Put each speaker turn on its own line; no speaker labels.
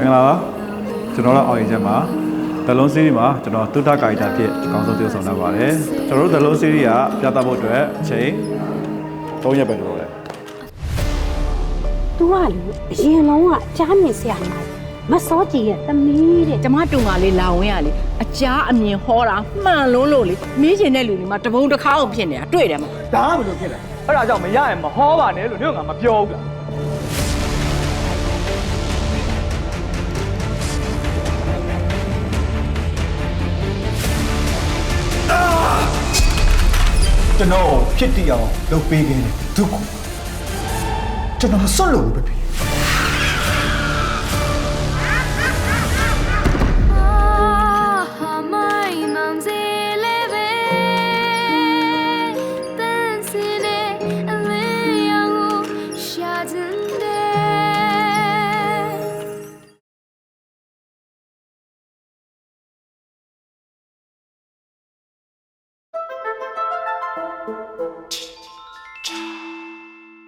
မင်္ဂလာပါကျွန်တော်တို့အောင်ရင်ချက်မှာဒလုံးစီးရီးမှာကျွန်တော်တုဒ္ဒကာရီတာဖြစ်အကောင်းဆုံး tiêu ဆောင်တတ်ပါတယ်ကျွန်တော်တို့ဒလုံးစီးရီးကပြသဖို့အတွက်အချိန်3ရက်ပဲလိုတယ်။
तू ကလေအရင်လုံးကကြားမြင်ဆရာမမစောကြည်ရဲ့သမီးတဲ့
ကျမတူမလေးလာဝင်ရလေအကြားအမြင်ဟောတာမှန်လုံးလို့လေမင်းကျင်တဲ့လူတွေမှာတပုံတစ်ခါအောင်ဖြစ်နေတာတွေ့တယ်မဟုတ်
ဒါကဘယ်လိုဖြစ်လဲအဲ့ဒါကြောင့်မရရင်မဟောပါနဲ့လို့ညငါမပြောဘူးလား
ကျွန်တော်ဖြစ်တည်အောင်လုပ်ပေးခဲ့တယ်ဒုက္ခကျွန်တော်ဆွတ်လို့ပဲဖြစ် 차.